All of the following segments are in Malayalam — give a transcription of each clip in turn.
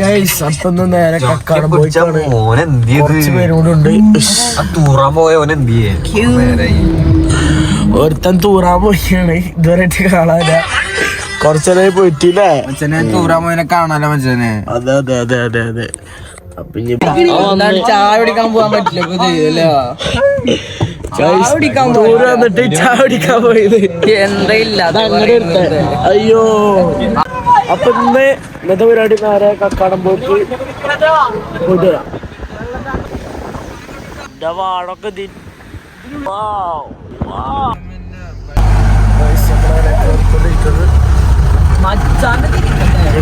ഗൈസ് അപ്പൊന്ന് നേരെ കക്കാടം പോയിട്ടാണ് മോനെന്തിയത് കുറച്ച് തൂറാൻ പോയ ഒരുത്തൻ തൂറാൻ പോയാണ് ഇതുവരെ കാണാനില്ല. കുറച്ചേരായി പോയിട്ടില്ലേ? മച്ചനെ തൂറാൻ പോയനെ കാണാലോ മച്ചനെ. അതെ അതെ അതെ അതെ അതെ. ചായ കുടിക്കാൻ പോകാൻ പറ്റില്ല ചായ കുടിക്കാൻ പോയത്. അയ്യോ. അപ്പൊ ഇന്ന് ഇന്നത്തെ പരിപാടി നേരെ കക്കാടം പോയിട്ട് പോയിട്ട് വരാം എന്റെ വാടൊക്കെ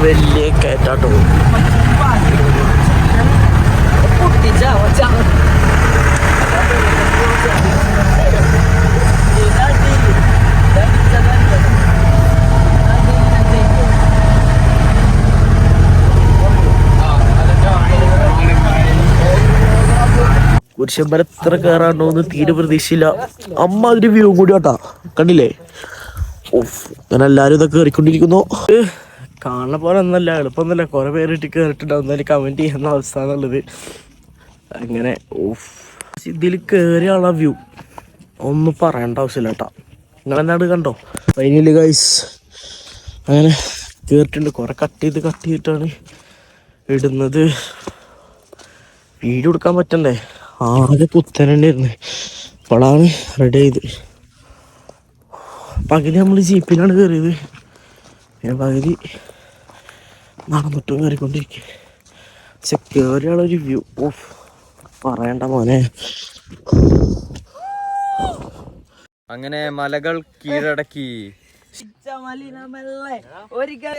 വലിയ കയറ്റാട്ടോ. പുരുഷന്മാരെ എത്ര കയറാണ്ടോന്ന് തീരെ പ്രതീക്ഷയില്ല. അമ്മ അതിന്റെ വ്യൂ കൂടി കേട്ടാ കണ്ടില്ലേ? ഞാൻ എല്ലാരും ഇതൊക്കെ കയറിക്കൊണ്ടിരിക്കുന്നു കാണുന്ന പോലെ ഒന്നല്ല എളുപ്പമൊന്നുമല്ല. കുറെ പേരിട്ട് കയറിയിട്ടുണ്ടാവും എന്നാലും കമന്റ് ചെയ്യുന്ന അവസ്ഥ എന്നുള്ളത്. അങ്ങനെ ഓഫ് ഇതിൽ കയറിയ ആളാ വ്യൂ ഒന്നും പറയേണ്ട ആവശ്യമില്ല കേട്ടാ. നിങ്ങളെന്നാട് കണ്ടോ? ഫൈനലി ഗൈസ് അങ്ങനെ കയറിയിട്ടുണ്ട് കുറെ കട്ട് ചെയ്ത് കട്ട് ചെയ്തിട്ടാണ് ഇടുന്നത്. വീഡിയോ എടുക്കാൻ പറ്റണ്ടേ? ആകെ പുത്തനുണ്ടായിരുന്നു അപ്പോഴാണ് റെഡി ചെയ്ത് പകുതി നമ്മൾ ജീപ്പിലാണ് കയറിയത് ഞാൻ പകുതി നടന്നിട്ടും കയറിക്കൊണ്ടിരിക്കുക പക്ഷെ കയറിയുള്ളൊരു വ്യൂ ഓഫ് പറയണ്ട മോനെ. അങ്ങനെ മലകൾ കീഴടക്കി. ഒരിക്കൽ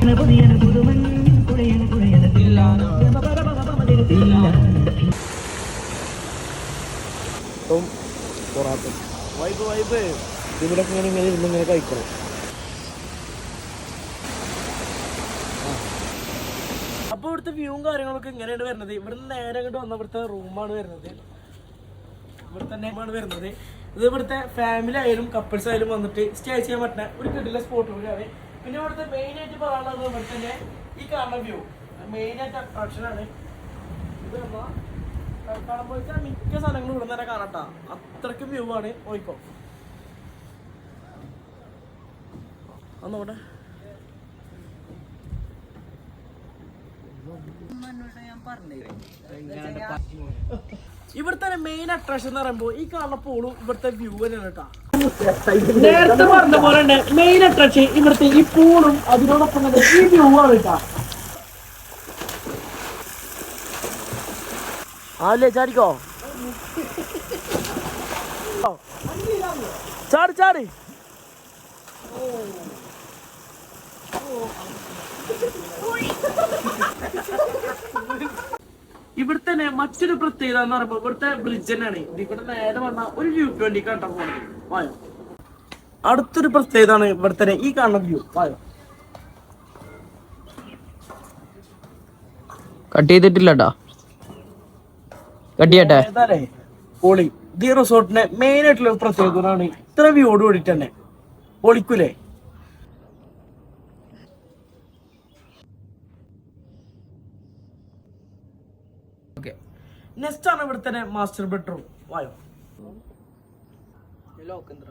ഇവിടെ അപ്പൊ ഇവിടുത്തെ വ്യൂവും കാര്യങ്ങളൊക്കെ ഇങ്ങനെയാണ് വരുന്നത്. ഇവിടുന്ന് നേരെ അങ്ങോട്ട് വന്ന ഇവിടുത്തെ റൂമാണ് വരുന്നത്. ഇവിടെ തന്നെയാണ് വരുന്നത്. ഇത് ഇവിടുത്തെ ഫാമിലി ആയാലും കപ്പിൾസ് ആയാലും വന്നിട്ട് സ്റ്റേ ചെയ്യാൻ പറ്റുന്ന ഒരു കിട്ടില്ല സ്പോട്ട് പിന്നെ ഇവിടുത്തെ മെയിൻ ആയിട്ട് പറയാനുള്ളത് ഇവിടെ തന്നെ ഈ കാണുന്ന വ്യൂ മെയിൻ ആയിട്ട് അട്രാക്ഷൻ ആണ്. ഇത് കക്കാടം പോയിട്ട് മിക്ക സ്ഥലങ്ങളും ഇവിടെ തന്നെ കാണട്ടാ അത്രയ്ക്ക് വ്യൂ ആണ്. പോയിക്കോ. ഒന്നോടെ ഇവിടുത്തെ മെയിൻ അട്രാക്ഷൻ എന്ന് പറയുമ്പോൾ ഈ കാണുന്ന പോളും ഇവിടുത്തെ വ്യൂ തന്നെയാണ് കേട്ടോ നേരത്തെ പറഞ്ഞ പോലെ തന്നെ മെയിൻ അട്രാക്ഷൻ ഇവിടുത്തെ ഈ പൂളും അതിനോടൊപ്പം തന്നെ ഈ വ്യൂ ആണ് കേട്ടോ ആല്ലേ ചാടിക്കോ? ചാടി ചാടി. ഇവിടുത്തെ തന്നെ മറ്റൊരു പ്രത്യേകത എന്ന് പറയുമ്പോൾ ഇവിടുത്തെ ബ്രിഡ്ജ് തന്നെയാണ്. ഇവിടെ നേരെ വന്ന ഒരു വ്യൂ ട്വന്റി കണ്ടപ്പോ പോകുന്നത് വായോ. അടുത്തൊരു പ്രത്യേകതാണ് ഇവിടുത്തെ ഈ കാണുന്ന വ്യൂ വായോ. കട്ട് ചെയ്തിട്ടില്ലട്ടാ. കട്ട് ചെയ്യട്ടെ? പൊളി ഈ റിസോർട്ടിന്റെ മെയിൻ ആയിട്ടുള്ള പ്രത്യേകതയാണ് ഇത്ര വ്യൂയോട് കൂടിയിട്ട് തന്നെ. പൊളിക്കൂലേ? നെക്സ്റ്റ് ആണ് ഇവിടുത്തെ മാസ്റ്റർ ബെഡ്റൂം വായോ. मी लोकंद्र